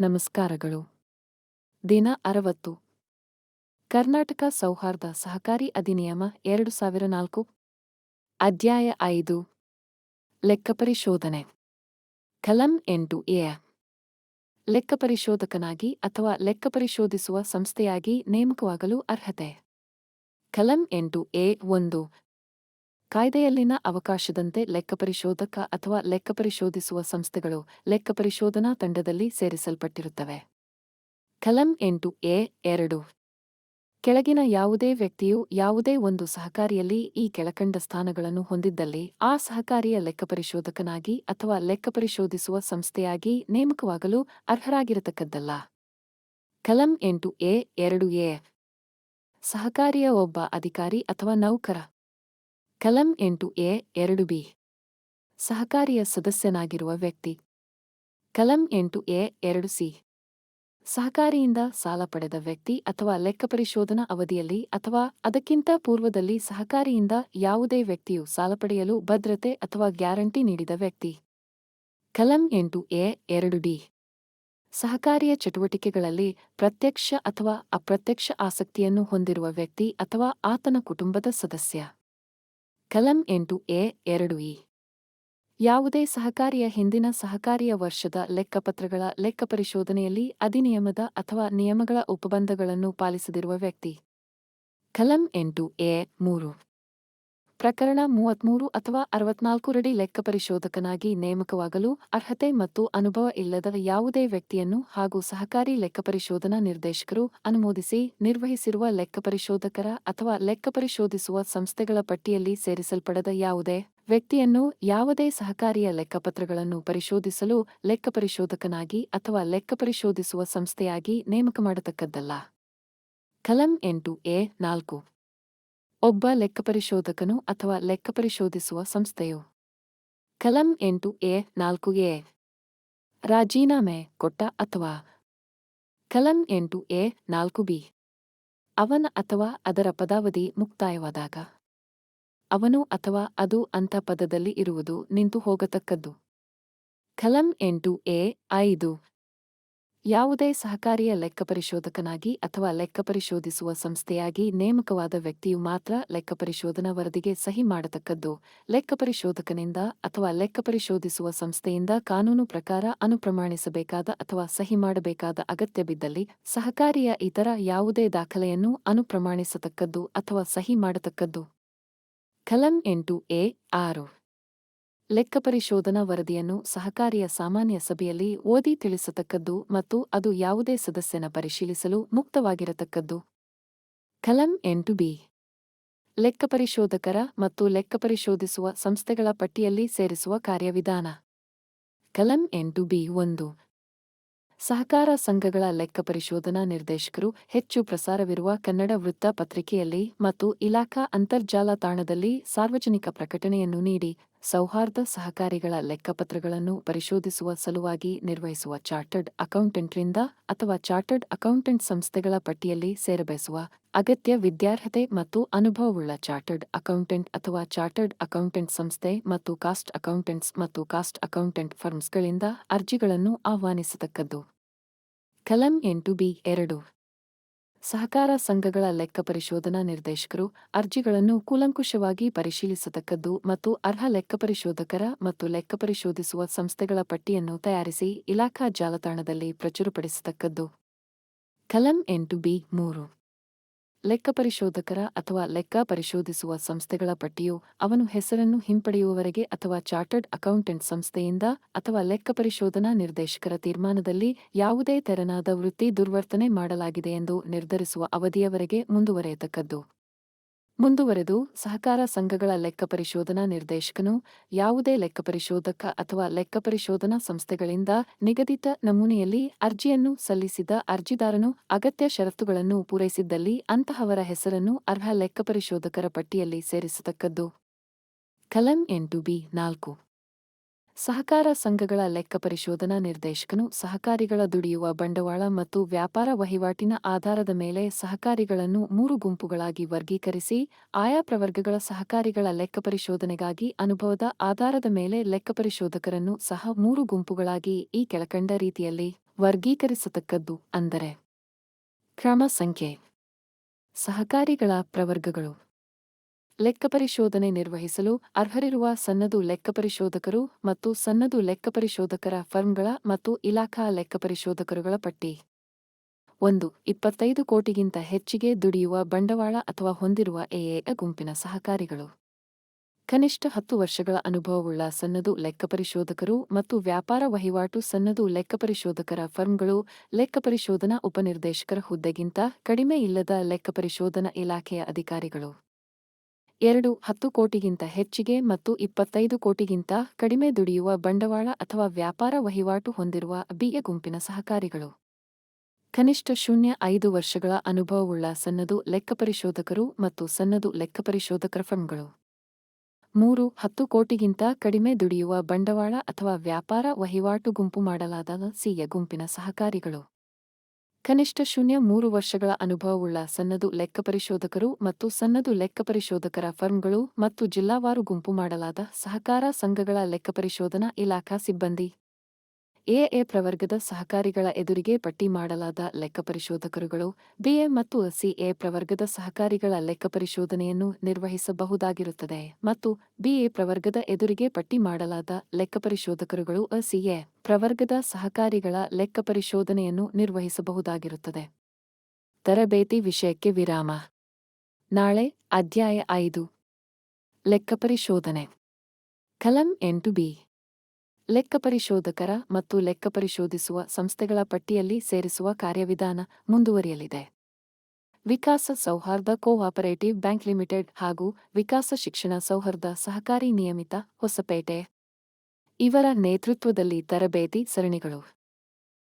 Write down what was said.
ನಮಸ್ಕಾರಗಳು. ದಿನ ಅರವತ್ತು. ಕರ್ನಾಟಕ ಸೌಹಾರ್ದ ಸಹಕಾರಿ ಅಧಿನಿಯಮ ಎರಡು ಸಾವಿರ ನಾಲ್ಕು. ಅಧ್ಯಾಯ ಐದು. ಲೆಕ್ಕಪರಿಶೋಧನೆ ಕಲಂ ಎಂಟು ಎ. ಲೆಕ್ಕಪರಿಶೋಧಕನಾಗಿ ಅಥವಾ ಲೆಕ್ಕಪರಿಶೋಧಿಸುವ ಸಂಸ್ಥೆಯಾಗಿ ನೇಮಕವಾಗಲು ಅರ್ಹತೆ. ಕಲಂ ಎಂಟು ಎ ಒಂದು. ಕಾಯ್ದೆಯಲ್ಲಿನ ಅವಕಾಶದಂತೆ ಲೆಕ್ಕಪರಿಶೋಧಕ ಅಥವಾ ಲೆಕ್ಕಪರಿಶೋಧಿಸುವ ಸಂಸ್ಥೆಗಳು ಲೆಕ್ಕಪರಿಶೋಧನಾ ತಂಡದಲ್ಲಿ ಸೇರಿಸಲ್ಪಟ್ಟಿರುತ್ತವೆ. ಕಲಂ ಎಂಟು ಎ ಎರಡು. ಕೆಳಗಿನ ಯಾವುದೇ ವ್ಯಕ್ತಿಯು ಯಾವುದೇ ಒಂದು ಸಹಕಾರಿಯಲ್ಲಿ ಈ ಕೆಳಕಂಡ ಸ್ಥಾನಗಳನ್ನು ಹೊಂದಿದ್ದಲ್ಲಿ ಆ ಸಹಕಾರಿಯ ಲೆಕ್ಕಪರಿಶೋಧಕನಾಗಿ ಅಥವಾ ಲೆಕ್ಕಪರಿಶೋಧಿಸುವ ಸಂಸ್ಥೆಯಾಗಿ ನೇಮಕವಾಗಲು ಅರ್ಹರಾಗಿರತಕ್ಕದ್ದಲ್ಲ. ಕಲಂ ಎಂಟು ಎ ಎರಡು ಎ. ಸಹಕಾರಿಯ ಒಬ್ಬ ಅಧಿಕಾರಿ ಅಥವಾ ನೌಕರ. ಕಲಂ ಎಂಟು ಎ, ಎರಡು ಬಿ. ಸಹಕಾರಿಯ ಸದಸ್ಯನಾಗಿರುವ ವ್ಯಕ್ತಿ. ಕಲಂ ಎಂಟು ಎ, ಎರಡು ಸಿ. ಸಹಕಾರಿಯಿಂದ ಸಾಲ ಪಡೆದ ವ್ಯಕ್ತಿ ಅಥವಾ ಲೆಕ್ಕಪರಿಶೋಧನಾ ಅವಧಿಯಲ್ಲಿ ಅಥವಾ ಅದಕ್ಕಿಂತ ಪೂರ್ವದಲ್ಲಿ ಸಹಕಾರಿಯಿಂದ ಯಾವುದೇ ವ್ಯಕ್ತಿಯು ಸಾಲ ಪಡೆಯಲು ಭದ್ರತೆ ಅಥವಾ ಗ್ಯಾರಂಟಿ ನೀಡಿದ ವ್ಯಕ್ತಿ. ಕಲಂ ಎಂಟು ಎ, ಎರಡು ಡಿ. ಸಹಕಾರಿಯ ಚಟುವಟಿಕೆಗಳಲ್ಲಿ ಪ್ರತ್ಯಕ್ಷ ಅಥವಾ ಅಪ್ರತ್ಯಕ್ಷ ಆಸಕ್ತಿಯನ್ನು ಹೊಂದಿರುವ ವ್ಯಕ್ತಿ ಅಥವಾ ಆತನ ಕುಟುಂಬದ ಸದಸ್ಯ. ಕಲಂ ಎಂಟು ಎ ಎರಡು ಇ. ಯಾವುದೇ ಸಹಕಾರಿಯ ಹಿಂದಿನ ಸಹಕಾರಿಯ ವರ್ಷದ ಲೆಕ್ಕಪತ್ರಗಳ ಲೆಕ್ಕಪರಿಶೋಧನೆಯಲ್ಲಿ ಅಧಿನಿಯಮದ ಅಥವಾ ನಿಯಮಗಳ ಉಪಬಂಧಗಳನ್ನು ಪಾಲಿಸದಿರುವ ವ್ಯಕ್ತಿ. ಕಲಂ ಎಂಟು ಎ ಮೂರು. ಪ್ರಕರಣ ಮೂವತ್ಮೂರು ಅಥವಾ ಅರವತ್ನಾಲ್ಕು ರಡಿ ಲೆಕ್ಕಪರಿಶೋಧಕನಾಗಿ ನೇಮಕವಾಗಲು ಅರ್ಹತೆ ಮತ್ತು ಅನುಭವ ಇಲ್ಲದ ಯಾವುದೇ ವ್ಯಕ್ತಿಯನ್ನು ಹಾಗೂ ಸಹಕಾರಿ ಲೆಕ್ಕಪರಿಶೋಧನಾ ನಿರ್ದೇಶಕರು ಅನುಮೋದಿಸಿ ನಿರ್ವಹಿಸಿರುವ ಲೆಕ್ಕಪರಿಶೋಧಕರ ಅಥವಾ ಲೆಕ್ಕಪರಿಶೋಧಿಸುವ ಸಂಸ್ಥೆಗಳ ಪಟ್ಟಿಯಲ್ಲಿ ಸೇರಿಸಲ್ಪಡದ ಯಾವುದೇ ವ್ಯಕ್ತಿಯನ್ನು ಯಾವುದೇ ಸಹಕಾರಿಯ ಲೆಕ್ಕಪತ್ರಗಳನ್ನು ಪರಿಶೋಧಿಸಲು ಲೆಕ್ಕಪರಿಶೋಧಕನಾಗಿ ಅಥವಾ ಲೆಕ್ಕಪರಿಶೋಧಿಸುವ ಸಂಸ್ಥೆಯಾಗಿ ನೇಮಕ ಮಾಡತಕ್ಕದ್ದಲ್ಲ. ಕಲಂ ಎಂಟು ಎ ನಾಲ್ಕು. ಒಬ್ಬ ಲೆಕ್ಕಪರಿಶೋಧಕನು ಅಥವಾ ಲೆಕ್ಕಪರಿಶೋಧಿಸುವ ಸಂಸ್ಥೆಯು. ಕಲಂ ಎಂಟು ಎ, ನಾಲ್ಕು ಎ. ರಾಜೀನಾಮೆ ಕೊಟ್ಟ ಅಥವಾ. ಕಲಂ ಎಂಟು ಎ, ನಾಲ್ಕು ಬಿ. ಅವನ ಅಥವಾ ಅದರ ಪದಾವಧಿ ಮುಕ್ತಾಯವಾದಾಗ. ಅವನು ಅಥವಾ ಅದು ಅಂಥ ಪದದಲ್ಲಿ ಇರುವುದು ನಿಂತು ಹೋಗತಕ್ಕದ್ದು. ಕಲಂ ಎಂಟು ಎ, ಐದು. ಯಾವುದೇ ಸಹಕಾರಿಯ ಲೆಕ್ಕಪರಿಶೋಧಕನಾಗಿ ಅಥವಾ ಲೆಕ್ಕಪರಿಶೋಧಿಸುವ ಸಂಸ್ಥೆಯಾಗಿ ನೇಮಕವಾದ ವ್ಯಕ್ತಿಯು ಮಾತ್ರ ಲೆಕ್ಕಪರಿಶೋಧನಾ ವರದಿಗೆ ಸಹಿ ಮಾಡತಕ್ಕದ್ದು. ಲೆಕ್ಕಪರಿಶೋಧಕನಿಂದ ಅಥವಾ ಲೆಕ್ಕಪರಿಶೋಧಿಸುವ ಸಂಸ್ಥೆಯಿಂದ ಕಾನೂನು ಪ್ರಕಾರ ಅನುಪ್ರಮಾಣಿಸಬೇಕಾದ ಅಥವಾ ಸಹಿ ಮಾಡಬೇಕಾದ ಅಗತ್ಯ ಬಿದ್ದಲ್ಲಿ ಸಹಕಾರಿಯ ಇತರ ಯಾವುದೇ ದಾಖಲೆಯನ್ನು ಅನುಪ್ರಮಾಣಿಸತಕ್ಕದ್ದು ಅಥವಾ ಸಹಿ ಮಾಡತಕ್ಕದ್ದು. ಕಲಂ ಎಂಟು ಎ ಆರು. ಲೆಕ್ಕಪರಿಶೋಧನಾ ವರದಿಯನ್ನು ಸಹಕಾರಿಯ ಸಾಮಾನ್ಯ ಸಭೆಯಲ್ಲಿ ಓದಿ ತಿಳಿಸತಕ್ಕದ್ದು ಮತ್ತು ಅದು ಯಾವುದೇ ಸದಸ್ಯನ ಪರಿಶೀಲಿಸಲು ಮುಕ್ತವಾಗಿರತಕ್ಕದ್ದು. ಕಲಂ ಎಂಟು ಬಿ. ಲೆಕ್ಕಪರಿಶೋಧಕರ ಮತ್ತು ಲೆಕ್ಕಪರಿಶೋಧಿಸುವ ಸಂಸ್ಥೆಗಳ ಪಟ್ಟಿಯಲ್ಲಿ ಸೇರಿಸುವ ಕಾರ್ಯವಿಧಾನ. ಕಲಂ ಎಂಟು ಬಿ ಒಂದು. ಸಹಕಾರ ಸಂಘಗಳ ಲೆಕ್ಕಪರಿಶೋಧನಾ ನಿರ್ದೇಶಕರು ಹೆಚ್ಚು ಪ್ರಸಾರವಿರುವ ಕನ್ನಡ ವೃತ್ತ ಪತ್ರಿಕೆಯಲ್ಲಿ ಮತ್ತು ಇಲಾಖಾ ಅಂತರ್ಜಾಲ ತಾಣದಲ್ಲಿ ಸಾರ್ವಜನಿಕ ಪ್ರಕಟಣೆಯನ್ನು ನೀಡಿ ಸೌಹಾರ್ದ ಸಹಕಾರಿಗಳ ಲೆಕ್ಕಪತ್ರಗಳನ್ನು ಪರಿಶೋಧಿಸುವ ಸಲುವಾಗಿ ನಿರ್ವಹಿಸುವ ಚಾರ್ಟರ್ಡ್ ಅಕೌಂಟೆಂಟ್ರಿಂದ ಅಥವಾ ಚಾರ್ಟರ್ಡ್ ಅಕೌಂಟೆಂಟ್ ಸಂಸ್ಥೆಗಳ ಪಟ್ಟಿಯಲ್ಲಿ ಸೇರಬಯಸುವ ಅಗತ್ಯ ವಿದ್ಯಾರ್ಹತೆ ಮತ್ತು ಅನುಭವವುಳ್ಳ ಚಾರ್ಟರ್ಡ್ ಅಕೌಂಟೆಂಟ್ ಅಥವಾ ಚಾರ್ಟರ್ಡ್ ಅಕೌಂಟೆಂಟ್ ಸಂಸ್ಥೆ ಮತ್ತು ಕಾಸ್ಟ್ ಅಕೌಂಟೆಂಟ್ಸ್ ಮತ್ತು ಕಾಸ್ಟ್ ಅಕೌಂಟೆಂಟ್ ಫರ್ಮ್ಸ್ಗಳಿಂದ ಅರ್ಜಿಗಳನ್ನು ಆಹ್ವಾನಿಸತಕ್ಕದ್ದು. ಕಲಂ ಎಂಟು ಬಿ ಎರಡು. ಸಹಕಾರ ಸಂಘಗಳ ಲೆಕ್ಕ ಪರಿಶೋಧನಾ ನಿರ್ದೇಶಕರು ಅರ್ಜಿಗಳನ್ನು ಕೂಲಂಕುಷವಾಗಿ ಪರಿಶೀಲಿಸತಕ್ಕದ್ದು ಮತ್ತು ಅರ್ಹ ಲೆಕ್ಕಪರಿಶೋಧಕರ ಮತ್ತು ಲೆಕ್ಕಪರಿಶೋಧಿಸುವ ಸಂಸ್ಥೆಗಳ ಪಟ್ಟಿಯನ್ನು ತಯಾರಿಸಿ ಇಲಾಖಾ ಜಾಲತಾಣದಲ್ಲಿ ಪ್ರಚುರಪಡಿಸತಕ್ಕದ್ದು. ಕಲಂ ಎಂಟು ಬಿ ಮೂರು. ಲೆಕ್ಕಪರಿಶೋಧಕರ ಅಥವಾ ಲೆಕ್ಕ ಪರಿಶೋಧಿಸುವ ಸಂಸ್ಥೆಗಳ ಪಟ್ಟಿಯು ಅವನು ಹೆಸರನ್ನು ಹಿಂಪಡೆಯುವವರೆಗೆ ಅಥವಾ ಚಾರ್ಟರ್ಡ್ ಅಕೌಂಟೆಂಟ್ ಸಂಸ್ಥೆಯಿಂದ ಅಥವಾ ಲೆಕ್ಕಪರಿಶೋಧನಾ ನಿರ್ದೇಶಕರ ತೀರ್ಮಾನದಲ್ಲಿ ಯಾವುದೇ ತೆರನಾದ ವೃತ್ತಿ ದುರ್ವರ್ತನೆ ಮಾಡಲಾಗಿದೆ ಎಂದು ನಿರ್ಧರಿಸುವ ಅವಧಿಯವರೆಗೆ ಮುಂದುವರೆಯತಕ್ಕದ್ದು. ಮುಂದುವರೆದು ಸಹಕಾರ ಸಂಘಗಳ ಲೆಕ್ಕಪರಿಶೋಧನಾ ನಿರ್ದೇಶಕನು ಯಾವುದೇ ಲೆಕ್ಕಪರಿಶೋಧಕ ಅಥವಾ ಲೆಕ್ಕಪರಿಶೋಧನಾ ಸಂಸ್ಥೆಗಳಿಂದ ನಿಗದಿತ ನಮೂನೆಯಲ್ಲಿ ಅರ್ಜಿಯನ್ನು ಸಲ್ಲಿಸಿದ ಅರ್ಜಿದಾರನು ಅಗತ್ಯ ಷರತ್ತುಗಳನ್ನು ಪೂರೈಸಿದ್ದಲ್ಲಿ ಅಂತಹವರ ಹೆಸರನ್ನು ಅರ್ಹ ಲೆಕ್ಕಪರಿಶೋಧಕರ ಪಟ್ಟಿಯಲ್ಲಿ ಸೇರಿಸತಕ್ಕದ್ದು. ಕಲಂ ಎಂಟು ಬಿ ನಾಲ್ಕು. ಸಹಕಾರ ಸಂಘಗಳ ಲೆಕ್ಕ ಪರಿಶೋಧನಾ ನಿರ್ದೇಶಕನು ಸಹಕಾರಿಗಳ ದುಡಿಯುವ ಬಂಡವಾಳ ಮತ್ತು ವ್ಯಾಪಾರ ವಹಿವಾಟಿನ ಆಧಾರದ ಮೇಲೆ ಸಹಕಾರಿಗಳನ್ನು ಮೂರು ಗುಂಪುಗಳಾಗಿ ವರ್ಗೀಕರಿಸಿ, ಆಯಾ ಪ್ರವರ್ಗಗಳ ಸಹಕಾರಿಗಳ ಲೆಕ್ಕಪರಿಶೋಧನೆಗಾಗಿ ಅನುಭವದ ಆಧಾರದ ಮೇಲೆ ಲೆಕ್ಕಪರಿಶೋಧಕರನ್ನು ಸಹ ಮೂರು ಗುಂಪುಗಳಾಗಿ ಈ ಕೆಳಕಂಡ ರೀತಿಯಲ್ಲಿ ವರ್ಗೀಕರಿಸತಕ್ಕದ್ದು ಅಂದರೆ ಕ್ರಮ ಸಂಖ್ಯೆ. ಸಹಕಾರಿಗಳ ಪ್ರವರ್ಗಗಳು. ಲೆಕ್ಕಪರಿಶೋಧನೆ ನಿರ್ವಹಿಸಲು ಅರ್ಹರಿರುವ ಸನ್ನದು ಲೆಕ್ಕಪರಿಶೋಧಕರು ಮತ್ತು ಸನ್ನದು ಲೆಕ್ಕಪರಿಶೋಧಕರ ಫರ್ಮ್ಗಳ ಮತ್ತು ಇಲಾಖಾ ಲೆಕ್ಕಪರಿಶೋಧಕರುಗಳ ಪಟ್ಟಿ. ಒಂದು, ಇಪ್ಪತ್ತೈದು ಕೋಟಿಗಿಂತ ಹೆಚ್ಚಿಗೆ ದುಡಿಯುವ ಬಂಡವಾಳ ಅಥವಾ ಹೊಂದಿರುವ ಎಎ ಗುಂಪಿನ ಸಹಕಾರಿಗಳು. ಕನಿಷ್ಠ ಹತ್ತು ವರ್ಷಗಳ ಅನುಭವವುಳ್ಳ ಸನ್ನದು ಲೆಕ್ಕಪರಿಶೋಧಕರು ಮತ್ತು ವ್ಯಾಪಾರ ವಹಿವಾಟು ಸನ್ನದು ಲೆಕ್ಕಪರಿಶೋಧಕರ ಫರ್ಮ್ಗಳು ಲೆಕ್ಕಪರಿಶೋಧನಾ ಉಪನಿರ್ದೇಶಕರ ಹುದ್ದೆಗಿಂತ ಕಡಿಮೆ ಇಲ್ಲದ ಲೆಕ್ಕಪರಿಶೋಧನಾ ಇಲಾಖೆಯ ಅಧಿಕಾರಿಗಳು. ಎರಡು ಹತ್ತು ಕೋಟಿಗಿಂತ ಹೆಚ್ಚಿಗೆ ಮತ್ತು ಇಪ್ಪತ್ತೈದು ಕೋಟಿಗಿಂತ ಕಡಿಮೆ ದುಡಿಯುವ ಬಂಡವಾಳ ಅಥವಾ ವ್ಯಾಪಾರ ವಹಿವಾಟು ಹೊಂದಿರುವ ಬಿಎ ಗುಂಪಿನ ಸಹಕಾರಿಗಳು. ಕನಿಷ್ಠ ಶೂನ್ಯ ಐದು ವರ್ಷಗಳ ಅನುಭವವುಳ್ಳ ಸನ್ನದು ಲೆಕ್ಕಪರಿಶೋಧಕರು ಮತ್ತು ಸನ್ನದು ಲೆಕ್ಕಪರಿಶೋಧಕರ ಫಂಡ್ಗಳು ಮೂರು ಹತ್ತು ಕೋಟಿಗಿಂತ ಕಡಿಮೆ ದುಡಿಯುವ ಬಂಡವಾಳ ಅಥವಾ ವ್ಯಾಪಾರ ವಹಿವಾಟು ಗುಂಪು ಮಾಡಲಾದ ಸಿಯ ಗುಂಪಿನ ಸಹಕಾರಿಗಳು. ಕನಿಷ್ಠ ಶೂನ್ಯ ಮೂರು ವರ್ಷಗಳ ಅನುಭವವುಳ್ಳ ಸನ್ನದು ಲೆಕ್ಕಪರಿಶೋಧಕರು ಮತ್ತು ಸನ್ನದು ಲೆಕ್ಕಪರಿಶೋಧಕರ ಫರ್ಮ್ಗಳು ಮತ್ತು ಜಿಲ್ಲಾವಾರು ಗುಂಪು ಮಾಡಲಾದ ಸಹಕಾರ ಸಂಘಗಳ ಲೆಕ್ಕಪರಿಶೋಧನಾ ಇಲಾಖಾ ಸಿಬ್ಬಂದಿ. ಎಎ ಪ್ರವರ್ಗದ ಸಹಕಾರಿಗಳ ಎದುರಿಗೆ ಪಟ್ಟಿ ಮಾಡಲಾದ ಲೆಕ್ಕಪರಿಶೋಧಕರುಗಳು ಬಿಎ ಮತ್ತು ಸಿಎ ಪ್ರವರ್ಗದ ಸಹಕಾರಿಗಳ ಲೆಕ್ಕಪರಿಶೋಧನೆಯನ್ನು ನಿರ್ವಹಿಸಬಹುದಾಗಿರುತ್ತದೆ ಮತ್ತು ಬಿಎ ಪ್ರವರ್ಗದ ಎದುರಿಗೆ ಪಟ್ಟಿ ಮಾಡಲಾದ ಲೆಕ್ಕಪರಿಶೋಧಕರುಗಳು ಸಿಎ ಪ್ರವರ್ಗದ ಸಹಕಾರಿಗಳ ಲೆಕ್ಕಪರಿಶೋಧನೆಯನ್ನು ನಿರ್ವಹಿಸಬಹುದಾಗಿರುತ್ತದೆ. ತರಬೇತಿ ವಿಷಯಕ್ಕೆ ವಿರಾಮ. ನಾಳೆ ಅಧ್ಯಾಯ ಐದು. ಲೆಕ್ಕಪರಿಶೋಧನೆ ಕಲಂ ಎಂಟು ಬಿ. ಲೆಕ್ಕಪರಿಶೋಧಕರ ಮತ್ತು ಲೆಕ್ಕಪರಿಶೋಧಿಸುವ ಸಂಸ್ಥೆಗಳ ಪಟ್ಟಿಯಲ್ಲಿ ಸೇರಿಸುವ ಕಾರ್ಯವಿಧಾನ ಮುಂದುವರಿಯಲಿದೆ. ವಿಕಾಸ ಸೌಹಾರ್ದ ಕೋಆಪರೇಟಿವ್ ಬ್ಯಾಂಕ್ ಲಿಮಿಟೆಡ್ ಹಾಗೂ ವಿಕಾಸ ಶಿಕ್ಷಣ ಸೌಹಾರ್ದ ಸಹಕಾರಿ ನಿಯಮಿತ ಹೊಸಪೇಟೆ. ಇವರ ನೇತೃತ್ವದಲ್ಲಿ ತರಬೇತಿ ಸರಣಿಗಳು.